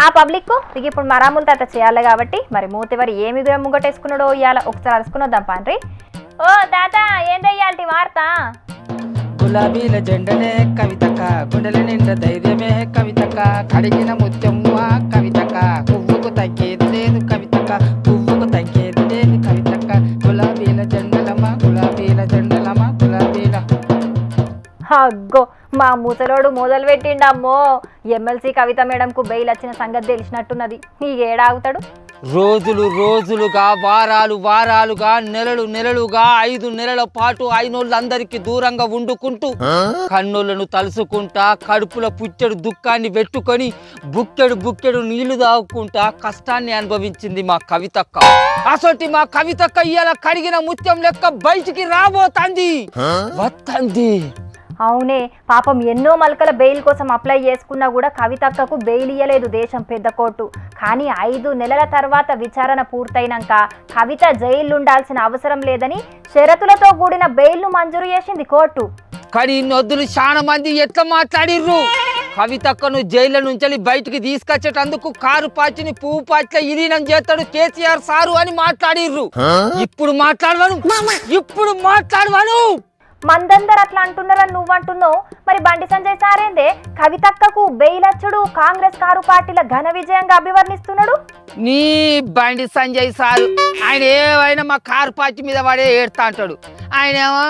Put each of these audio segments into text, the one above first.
ఆ పబ్లిక్ ఇక ఇప్పుడు మరాములు తాత చేయాలి కాబట్టి మరి మూతివారు ఏమి ముంగటేసుకున్నాడో ఇవాళ ఒకసారి అరుచుకుని పాండ్రి. ఓ తాత ఏం వార్త? గులాబీల జెండనే కవితక గుండెల నిండా ధైర్యమే కవితక కడిగిన ముత్యము అగ్గో మా ముసలోడు మొదలు పెట్టిండమ్మో ఎమ్మెల్సీ కవిత మేడంకు బెయిల్ వచ్చిన సంగతి తెలిసినట్టున్నది. ఈ ఏడాగుతాడు? రోజులు రోజులుగా వారాలు వారాలుగా నెలలు నెలలుగా ఐదు నెలల పాటు అయినోళ్ళందరికీ దూరంగా వండుకుంటూ కన్నులను తలుసుకుంటా కడుపుల పుట్టెడు దుఃఖాన్ని పెట్టుకొని బుక్కెడు బుక్కెడు నీళ్ళు తాగుకుంటా కష్టాన్ని అనుభవించింది మా కవితక్క. అసొంటి మా కవితక్క ఇయ్యాల కడిగిన ముత్యం లెక్క బయటికి రాబోతాంది. వత్తంది. అవునే పాపం ఎన్నో మలకల బెయిల్ కోసం అప్లై చేసుకున్నా కూడా కవితక్కకు బెయిల్ ఇయ్యలేదు దేశం పెద్ద కోర్టు. కానీ ఐదు నెలల తర్వాత విచారణ పూర్తయినాక కవిత జైలు ఉండాల్సిన అవసరం లేదని షరతులతో కూడిన బెయిల్ను మంజూరు చేసింది కోర్టు. కానీ నొద్దులు చాలా మంది ఎట్లా మాట్లాడిర్రు? కవితక్కను జైలు నుంచి బయటికి తీసుకొచ్చేటందుకు కారు పాచిని పువ్వు పాచిలో ఇలీనం చేస్తాడు కేసీఆర్ సారు అని మాట్లాడిర్రు. ఇప్పుడు మాట్లాడవను. ఇప్పుడు మాట్లాడవను. మందందరు అట్లా అంటున్నారని నువ్వు అంటున్నావు మరి బండి సంజయ్ సారేందే? కవితక్కకు బెయిల్ వచ్చుడు కాంగ్రెస్ కారు పార్టీల ఘన విజయంగా అభివర్ణిస్తున్నాడు? నీ బండి సంజయ్ సారు ఆయన ఏమైనా మా కారు పార్టీ మీద వాడే ఏడుతా అంటాడు. ఆయన ఏమో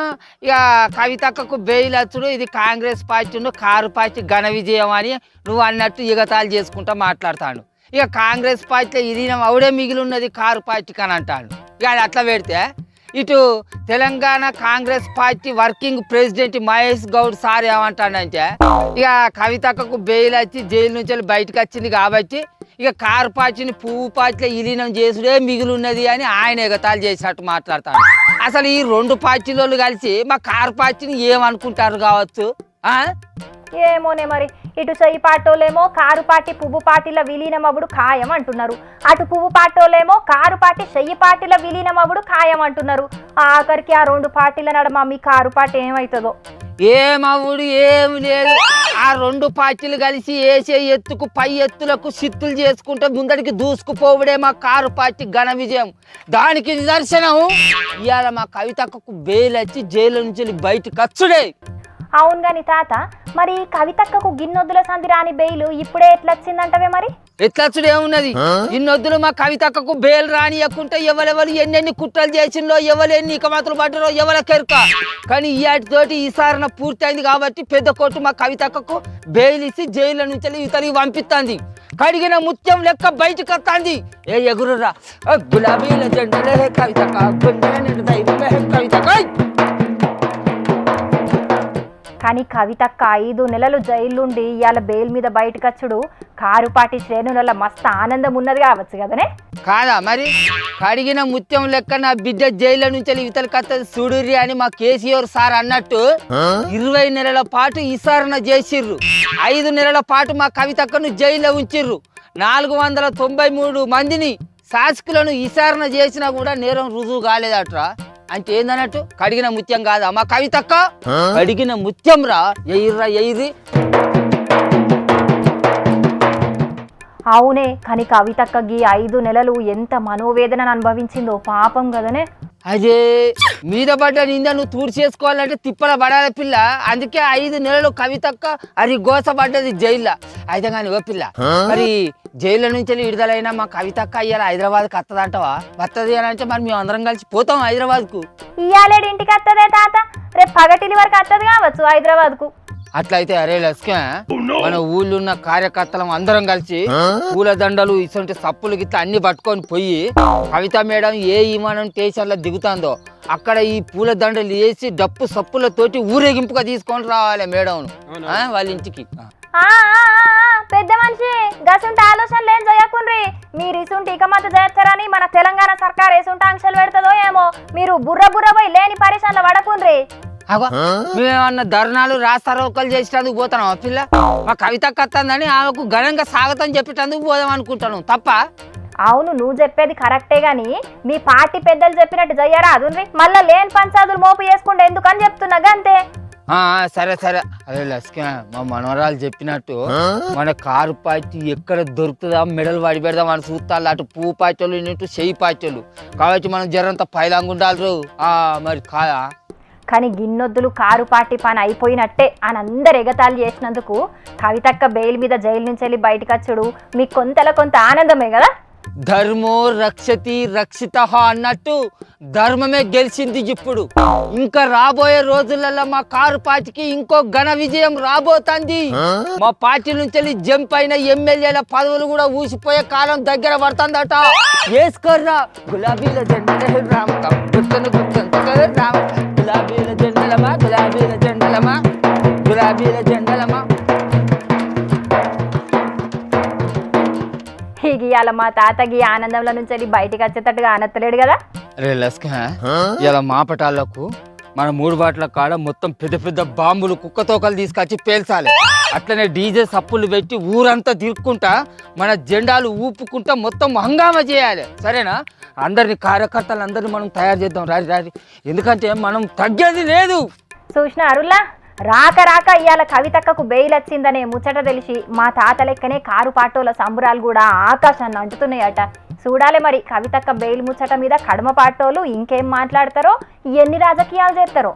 ఇక కవితక్కకు బెయిల్ వచ్చుడు ఇది కాంగ్రెస్ పార్టీ కారు పార్టీ ఘన విజయం అని నువ్వు అన్నట్టు ఎగతాలు చేసుకుంటా మాట్లాడతాడు. ఇక కాంగ్రెస్ పార్టీలో ఇది అవుడే మిగిలి ఉన్నది కారు పార్టీకి అని అంటాడు. ఇక అది అట్లా పెడితే ఇటు Telangana Congress party working president Mahesh Goud sir ఏమంటాడంటే ఇక కవితక్కకు బెయిల్ వచ్చి జైలు నుంచి వెళ్ళి బయటకు వచ్చింది కాబట్టి ఇక కారు పార్టీని పువ్వు పార్టీలో విలీనం చేసుడే మిగిలి ఉన్నది అని ఆయన ఎగతాలు చేసినట్టు మాట్లాడతాడు. అసలు ఈ రెండు పార్టీలు కలిసి మా కారు పార్టీని ఏమనుకుంటారు కావచ్చు ఏమోనే మరి. ఇటు చెయ్యి పాటోలేమో కారు పార్టీ పువ్వు పార్టీల విలీనమవుడు ఖాయం అంటున్నారు. అటు పువ్వు పాటోలేమో కారు పార్టీ చెయ్యి పార్టీల విలీనమవుడు ఖాయం అంటున్నారు. ఆఖరికి ఆ రెండు పార్టీల నడమ మీ కారు పార్టీ ఏమవుతుందో ఏమవుడు ఏమి లేదు. ఆ రెండు పార్టీలు కలిసి వేసే ఎత్తుకు పై ఎత్తులకు సిత్తులు చేసుకుంటే ముందడికి దూసుకుపోవడే మా కారు పార్టీ ఘన విజయం. దానికి నిదర్శనం ఇవాళ మా కవితకు బెయిల్ వచ్చి జైలు నుంచి వెళ్ళి బయటకు వచ్చుడే. అవును గాని తాత మరి కవితక్కకు గిన్నొద్దుల సంధి రాని బెయిల్ ఇప్పుడే ఎట్లా వచ్చిందంటవే మరి? ఎట్లచ్చుడు ఏమున్నది ఇన్నొద్దులు మా కవితకు బేలు రానియకుంటే ఎవరెవరు ఎన్నెన్ని కుట్రలు చేసిందో ఎవరు ఎన్ని ఇకమాతులు పడ్డారో ఎవరి కెరక? కానీ ఈటితోటి ఈసారణ పూర్తయింది కాబట్టి పెద్ద కోర్టు మా కవితకు బెయిల్ ఇచ్చి జైలు నుంచి ఇతనికి పంపిస్తుంది కడిగిన ముత్యం లెక్క బయటకు వస్తుంది ఏ ఎగురురా? గులాబీల జెండలే కవితక కానీ కవితక్క ఐదు నెలలు జైలుండి ఇవాళ బెయిల్ మీద బయటకచ్చుడు. కారుపాటి శ్రేణుల మస్తు ఆనందం ఉన్నది కావచ్చు కదనే? కాదా మరి? కడిగిన ముత్యం లెక్క నా బిడ్డ జైలు నుంచి ఇవతల కథ చూడుర్రి అని మా కేసీఆర్ సార్ అన్నట్టు ఇరవై నెలల పాటు విచారణ చేసిర్రు. ఐదు నెలల పాటు మా కవితక్కను జైల్లో ఉంచిర్రు. నాలుగు వందల తొంభై మూడు మందిని శాసకులను విచారణ చేసినా కూడా నేరం రుజువు కాలేదట్రా. అంటే ఏందన్నట్టు కడిగిన ముత్యం కాదా మా కవితక్క కడిగిన ముత్యం రా ఎయిర్రా ఎయిరి అవునే కానీ కవితక్క గీ ఐదు నెలలు ఎంత మనోవేదనను అనుభవించిందో పాపం కదనే. అదే మీద పడ్డ నింద నువ్వు తూడు చేసుకోవాలంటే తిప్పల పడాలి పిల్ల. అందుకే ఐదు నెలలు కవితక్క అది గోస పడ్డది జైల్లో. అయితే కానీ ఓ పిల్ల మరి జైల్లో నుంచి విడుదలైనా మా కవితక్క అయ్యాల హైదరాబాద్కి వస్తుందంటవా వస్తుంది అని అంటే మరి మేము అందరం కలిసి పోతాం హైదరాబాద్కు. ఇయాలేడు ఇంటికి వస్తుందే తాత? రేపు పగటిలి వరకు వస్తుంది కావచ్చు హైదరాబాద్కు. అట్లయితే అరే లస్కే మన ఊళ్ళో ఉన్న కార్యకర్తలం అందరం కలిసి పూల దండలు ఇటువంటి సప్పులు గిట్ల అన్ని పట్టుకొని పోయి కవిత మేడం ఏ విమానం స్టేషన్లో దిగుతుందో అక్కడ ఈ పూల దండలు వేసి డప్పు సప్పులతోటి ఊరేగింపుగా తీసుకొని రావాలి మేడం. వాళ్ళ ఇంటికి. పెద్ద మనిషి గసుంటి ఆలోచనలు ఏం చేయకుండ్రి? మీరు ఇసుంటి ఇకమత చేస్తారని మన తెలంగాణ సర్కార్ ఎసుంటి ఆంక్షలు పెడతదో ఏమో? మీరు బుర్ర బుర్ర పోయి లేని పరిశ్రమలో పడకుండ్రి. అగో మేమేమన్నా ధర్నాలు రాస్తారోకలు చేసేటందుకు పోతాం ఆ పిల్ల? మా కవిత కత్తందని ఆమెకు ఘనంగా స్వాగతం చెప్పేటందుకు పోదాం అనుకుంటాను తప్ప? అవును నువ్వు చెప్పేది కరెక్టే గాని మీ పార్టీ పెద్దలు చెప్పినట్టు చెయ్యరా అదుండ్రి మళ్ళా లేని పంచాదులు మోపు చేసుకుంటే ఎందుకని చెప్తున్నా గంతే. ఆ, సరే సరే. అదే లస్క మా మనవరాలు చెప్పినట్టు మన కారు పార్టీ ఎక్కడ దొరుకుతుందా మెడల్ వాడి పెడదాం అని చూస్తాళ్ళు. అటు పువ్వు పాచోళ్ళు ఇటు చెయ్యి పాచోళ్ళు కాబట్టి మనం జరంత పైలాంగా ఉండాలి ఆ మరి కాదా? కానీ గిన్నొద్దులు కారు పార్టీ పని అయిపోయినట్టే అని అందరు ఎగతాళి చేసినందుకు కవితక్క బెయిల్ మీద జైలు నుంచి వెళ్ళి బయటకు వచ్చుడు. మీకు కొంతలో కొంత ఆనందమే కదా? ధర్మో రక్షతి రక్షిత అన్నట్టు ధర్మమే గెలిచింది ఇప్పుడు. ఇంకా రాబోయే రోజులలో మా కారు పార్టీకి ఇంకో ఘన విజయం రాబోతుంది. మా పార్టీ నుంచి వెళ్ళి జంప్ అయిన ఎమ్మెల్యేల పదవులు కూడా ఊసిపోయే కాలం దగ్గర పడుతుందట. వేసుకోర్రా గులాబీల గుర్తును గుర్తుంచుకోరు ఇవాళ మా తాతకి ఆనందంలో నుంచి బయటికి వచ్చేటట్టుగా ఆనత్తలేడు కదా? రే లస్క ఇలా మాపటాలకు మన మూడు బాట్ల కాడ మొత్తం పెద్ద పెద్ద బాంబులు కుక్క తోకలు తీసుకొచ్చి పేల్చాలి. అట్లనే డీజే సప్పులు పెట్టి ఊరంతా తిరుక్కుంటా మన జెండాలు ఊపుకుంటా మొత్తం హంగామా చేయాలి. సరేనా? అందరిని కార్యకర్తలు అందరిని మనం తయారు చేద్దాం. రారి రారి. ఎందుకంటే మనం తగ్గేది లేదు. చూసిన అరుల్లా? రాక రాక ఇవాళ కవితక్కకు బెయిల్ వచ్చిందనే ముచ్చట తెలిసి మా తాత లెక్కనే కారు పాటోల సంబురాలు కూడా ఆకాశాన్ని అంటుతున్నాయట. చూడాలి మరి కవితక్క బెయిల్ ముచ్చట మీద కడమ పాటోలు ఇంకేం మాట్లాడతారో? ఎన్ని రాజకీయాలు చేస్తారో?